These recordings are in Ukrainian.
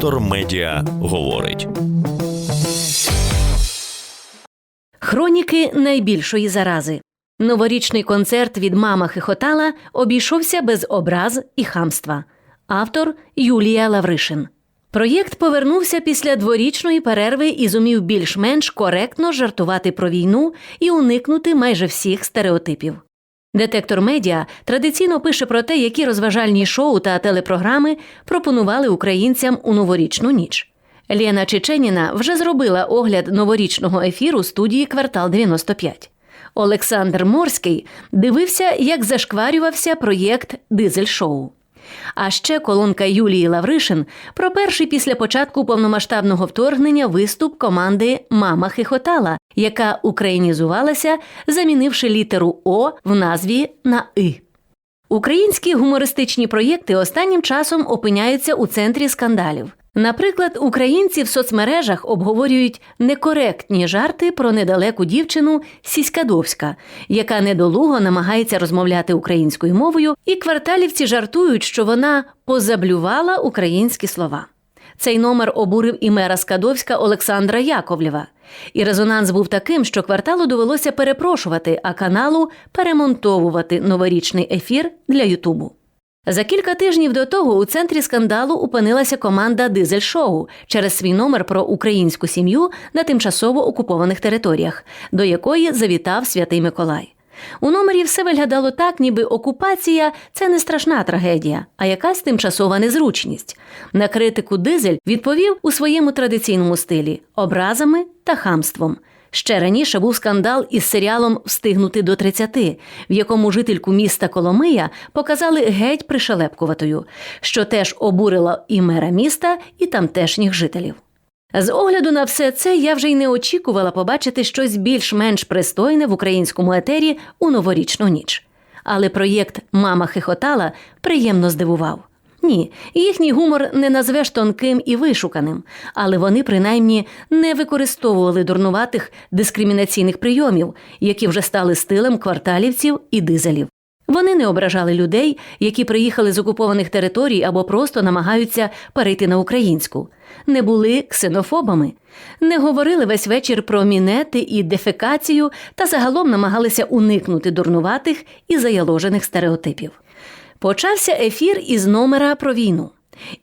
Детектор медіа говорить. Хроніки найбільшої зарази. Новорічний концерт від мама хихотала обійшовся без образ і хамства. Автор Юлія Лавришин. Проєкт повернувся після дворічної перерви і зумів більш-менш коректно жартувати про війну і уникнути майже всіх стереотипів. Детектор медіа традиційно пише про те, які розважальні шоу та телепрограми пропонували українцям у новорічну ніч. Лєна Чеченіна вже зробила огляд новорічного ефіру студії Квартал 95. Олександр Морський дивився, як зашкварювався проєкт Дизель Шоу. А ще колонка Юлії Лавришин про перший після початку повномасштабного вторгнення виступ команди Мама хихотала, яка українізувалася, замінивши літеру О в назві на И. Українські гумористичні проєкти останнім часом опиняються у центрі скандалів. Наприклад, українці в соцмережах обговорюють некоректні жарти про недалеку дівчину Сіськадовська, яка недолуго намагається розмовляти українською мовою, і кварталівці жартують, що вона позаблювала українські слова. Цей номер обурив і мера Скадовська Олександра Яковлєва. І резонанс був таким, що кварталу довелося перепрошувати, а каналу перемонтовувати новорічний ефір для Ютубу. За кілька тижнів до того у центрі скандалу опинилася команда Дизель Шоу через свій номер про українську сім'ю на тимчасово окупованих територіях, до якої завітав святий Миколай. У номері все виглядало так, ніби окупація це не страшна трагедія, а якась тимчасова незручність. На критику Дизель відповів у своєму традиційному стилі образами та хамством. Ще раніше був скандал із серіалом Встигнути до 30», в якому жительку міста Коломия показали геть пришелепкуватою, що теж обурило і мера міста, і тамтешніх жителів. З огляду на все це я вже й не очікувала побачити щось більш-менш пристойне в українському етері у новорічну ніч. Але проєкт Мама хихотала приємно здивував. Ні, їхній гумор не назвеш тонким і вишуканим, але вони принаймні не використовували дурнуватих дискримінаційних прийомів, які вже стали стилем кварталівців і дизелів. Вони не ображали людей, які приїхали з окупованих територій або просто намагаються перейти на українську, не були ксенофобами, не говорили весь вечір про мінети і дефекацію та загалом намагалися уникнути дурнуватих і заяложених стереотипів. Почався ефір із номера про війну.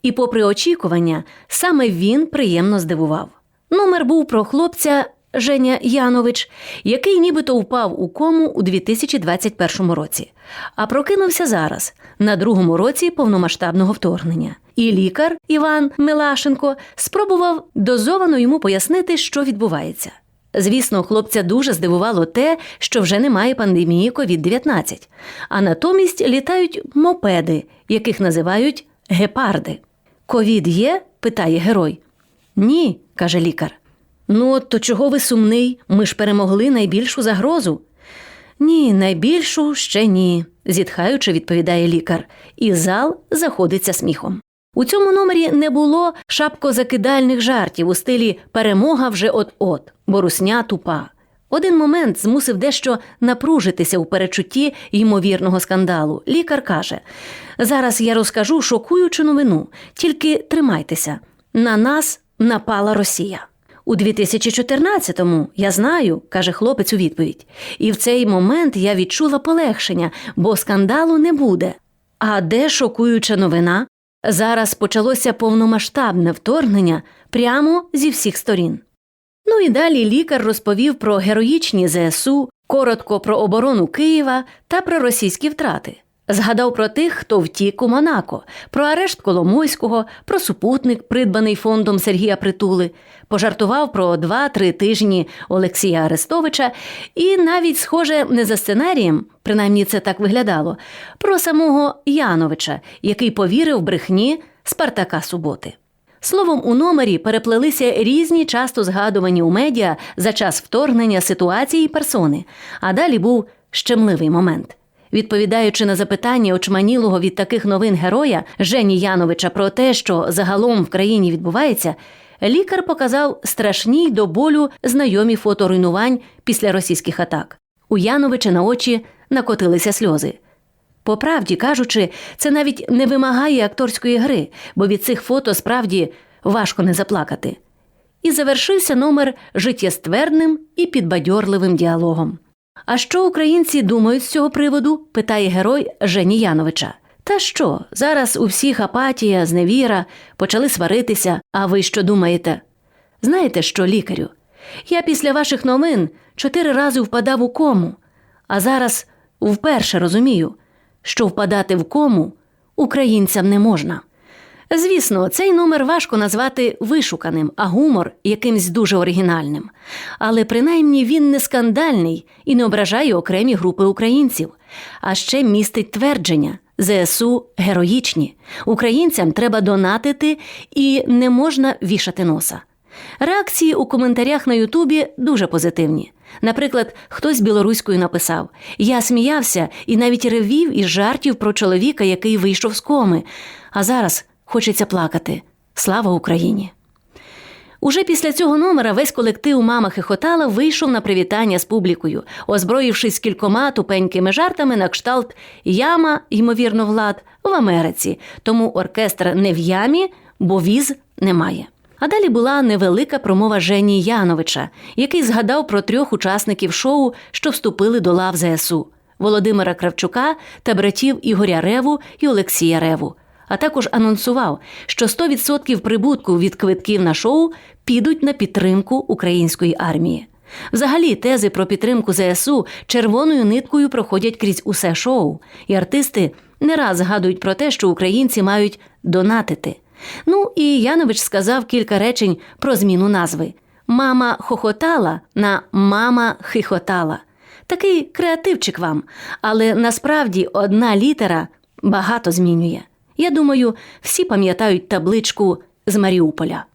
І, попри очікування, саме він приємно здивував. Номер був про хлопця Женя Янович, який нібито впав у кому у 2021 році, а прокинувся зараз, на другому році повномасштабного вторгнення. І лікар Іван Милашенко спробував дозовано йому пояснити, що відбувається. Звісно, хлопця дуже здивувало те, що вже немає пандемії COVID-19, а натомість літають мопеди, яких називають гепарди. Ковід є? питає герой. Ні, каже лікар. Ну, от то чого ви сумний? Ми ж перемогли найбільшу загрозу. Ні, найбільшу ще ні, зітхаючи, відповідає лікар, і зал заходиться сміхом. У цьому номері не було шапкозакидальних жартів у стилі перемога вже от-от, бо русня тупа. Один момент змусив дещо напружитися у перечутті ймовірного скандалу. Лікар каже: зараз я розкажу шокуючу новину, тільки тримайтеся. На нас напала Росія. У 2014-му, я знаю, каже хлопець у відповідь. І в цей момент я відчула полегшення, бо скандалу не буде. А де шокуюча новина? Зараз почалося повномасштабне вторгнення прямо зі всіх сторін. Ну і далі лікар розповів про героїчні ЗСУ, коротко про оборону Києва та про російські втрати. Згадав про тих, хто втік у Монако, про арешт Коломойського, про супутник, придбаний фондом Сергія Притули, пожартував про два-три тижні Олексія Арестовича, і навіть, схоже, не за сценарієм, принаймні це так виглядало, про самого Яновича, який повірив брехні Спартака Суботи. Словом, у номері переплелися різні часто згадувані у медіа за час вторгнення ситуації і персони, а далі був щемливий момент. Відповідаючи на запитання очманілого від таких новин героя Жені Яновича про те, що загалом в країні відбувається, лікар показав страшні й до болю знайомі фото руйнувань після російських атак. У Яновича на очі накотилися сльози. По правді кажучи, це навіть не вимагає акторської гри, бо від цих фото справді важко не заплакати. І завершився номер життєствердним і підбадьорливим діалогом. А що українці думають з цього приводу? питає герой Жені Яновича. Та що, зараз у всіх апатія, зневіра, почали сваритися, а ви що думаєте? Знаєте що, лікарю? Я після ваших новин чотири рази впадав у кому, а зараз вперше розумію, що впадати в кому українцям не можна. Звісно, цей номер важко назвати вишуканим, а гумор якимсь дуже оригінальним. Але принаймні він не скандальний і не ображає окремі групи українців, а ще містить твердження. ЗСУ героїчні. Українцям треба донатити і не можна вішати носа. Реакції у коментарях на Ютубі дуже позитивні. Наприклад, хтось білоруською написав: Я сміявся і навіть ревів із жартів про чоловіка, який вийшов з коми. А зараз хочеться плакати. Слава Україні! Уже після цього номера весь колектив мама хихотала вийшов на привітання з публікою, озброївшись кількома тупенькими жартами на кшталт яма, ймовірно, влад в Америці. Тому оркестр не в ямі, бо віз немає. А далі була невелика промова Жені Яновича, який згадав про трьох учасників шоу, що вступили до лав ЗСУ Володимира Кравчука та братів Ігоря Реву і Олексія Реву. А також анонсував, що 100% прибутку від квитків на шоу підуть на підтримку української армії. Взагалі, тези про підтримку ЗСУ червоною ниткою проходять крізь усе шоу, і артисти не раз згадують про те, що українці мають донатити. Ну і Янович сказав кілька речень про зміну назви: Мама хохотала на мама хихотала. Такий креативчик вам, але насправді одна літера багато змінює. Я думаю, всі пам'ятають табличку з Маріуполя.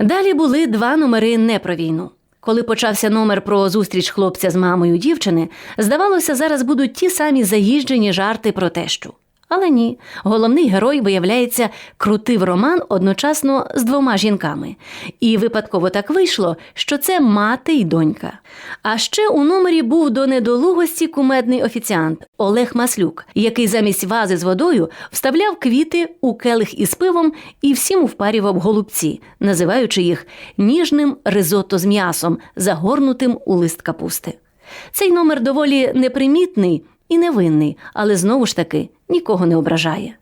Далі були два номери не про війну. Коли почався номер про зустріч хлопця з мамою дівчини, здавалося, зараз будуть ті самі заїжджені жарти про тещу. Але ні, головний герой, виявляється, крутив роман одночасно з двома жінками. І випадково так вийшло, що це мати й донька. А ще у номері був до недолугості кумедний офіціант Олег Маслюк, який замість вази з водою вставляв квіти у келих із пивом і всім впарював голубці, називаючи їх ніжним ризотто з м'ясом, загорнутим у лист капусти. Цей номер доволі непримітний і невинний, але знову ж таки нікого не ображає.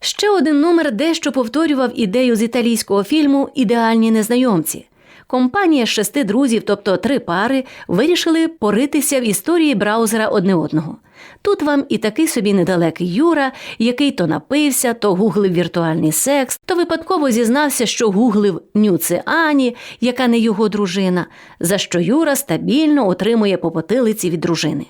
Ще один номер дещо повторював ідею з італійського фільму Ідеальні незнайомці. Компанія з шести друзів, тобто три пари, вирішили поритися в історії браузера одне одного. Тут вам і такий собі недалекий Юра, який то напився, то гуглив віртуальний секс, то випадково зізнався, що гуглив нюци Ані, яка не його дружина, за що Юра стабільно отримує по потилиці від дружини.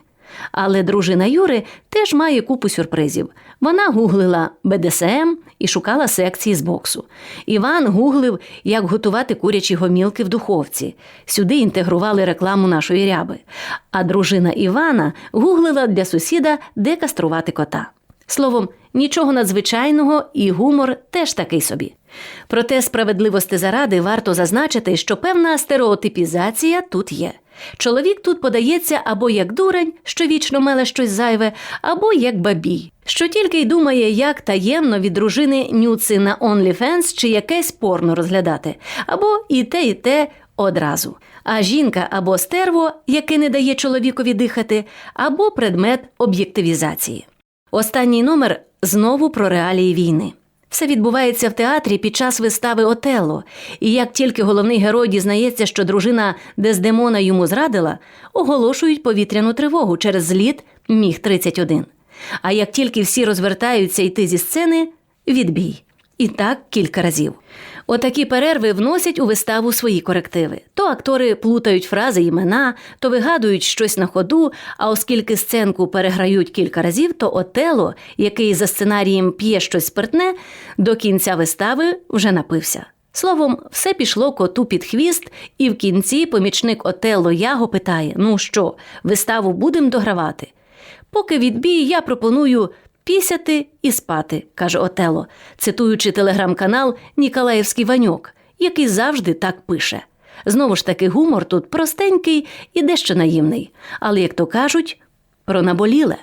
Але дружина Юри теж має купу сюрпризів. Вона гуглила БДСМ і шукала секції з боксу. Іван гуглив, як готувати курячі гомілки в духовці. Сюди інтегрували рекламу нашої ряби. А дружина Івана гуглила для сусіда, де каструвати кота. Словом, нічого надзвичайного і гумор теж такий собі. Проте справедливості заради варто зазначити, що певна стереотипізація тут є. Чоловік тут подається або як дурень, що вічно меле щось зайве, або як бабій, що тільки й думає, як таємно від дружини нюци на OnlyFans чи якесь порно розглядати, або і те, і те одразу. А жінка або стерво, яке не дає чоловікові дихати, або предмет об'єктивізації. Останній номер знову про реалії війни. Все відбувається в театрі під час вистави Отелло, і як тільки головний герой дізнається, що дружина Дездемона йому зрадила, оголошують повітряну тривогу через зліт Міг 31 А як тільки всі розвертаються йти зі сцени, відбій. І так кілька разів. Отакі перерви вносять у виставу свої корективи. То актори плутають фрази імена, то вигадують щось на ходу. А оскільки сценку переграють кілька разів, то Отело, який за сценарієм п'є щось спиртне, до кінця вистави вже напився. Словом, все пішло коту під хвіст, і в кінці помічник Отелло Яго питає: Ну що, виставу будемо догравати? Поки відбій, я пропоную пісяти і спати, каже Отело, цитуючи телеграм-канал Ніколаївський Ваньок, який завжди так пише. Знову ж таки, гумор тут простенький і дещо наївний, але, як то кажуть, про наболіле.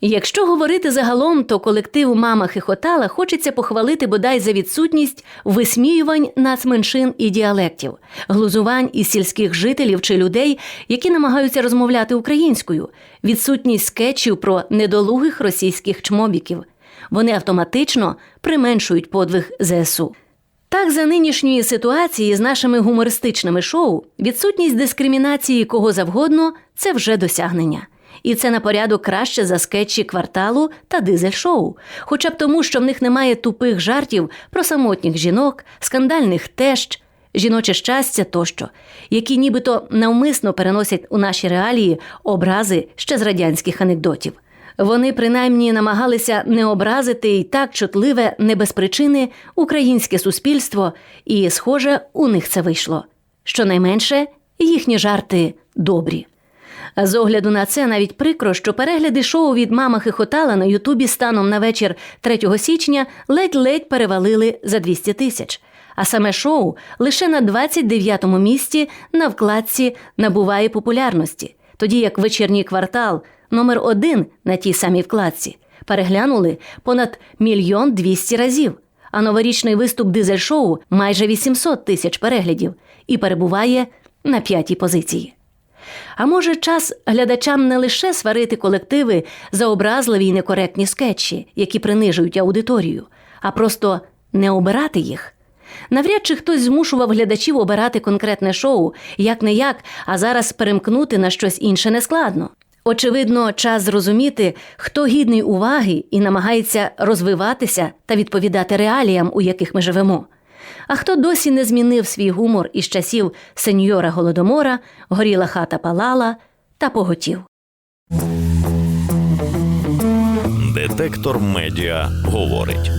Якщо говорити загалом, то колектив Мама Хихотала хочеться похвалити бодай за відсутність висміювань нацменшин і діалектів, глузувань із сільських жителів чи людей, які намагаються розмовляти українською, відсутність скетчів про недолугих російських чмобіків. Вони автоматично применшують подвиг ЗСУ. Так, за нинішньої ситуації з нашими гумористичними шоу відсутність дискримінації кого завгодно це вже досягнення. І це на порядок краще за скетчі кварталу та дизель-шоу, хоча б тому, що в них немає тупих жартів про самотніх жінок, скандальних тещ, жіноче щастя тощо, які нібито навмисно переносять у наші реалії образи ще з радянських анекдотів. Вони принаймні намагалися не образити і так чутливе, не без причини українське суспільство, і, схоже, у них це вийшло. Щонайменше їхні жарти добрі. З огляду на це навіть прикро, що перегляди шоу від мама хихотала на Ютубі станом на вечір 3 січня ледь-ледь перевалили за 200 тисяч. А саме шоу лише на 29-му місці на вкладці набуває популярності, тоді як вечірній квартал номер один на тій самій вкладці переглянули понад мільйон двісті разів. А новорічний виступ дизель-шоу майже 800 тисяч переглядів і перебуває на п'ятій позиції. А може, час глядачам не лише сварити колективи за образливі й некоректні скетчі, які принижують аудиторію, а просто не обирати їх. Навряд чи хтось змушував глядачів обирати конкретне шоу, як не як, а зараз перемкнути на щось інше нескладно. Очевидно, час зрозуміти, хто гідний уваги і намагається розвиватися та відповідати реаліям, у яких ми живемо. А хто досі не змінив свій гумор із часів сеньора Голодомора, горіла хата палала та поготів. Детектор медіа говорить.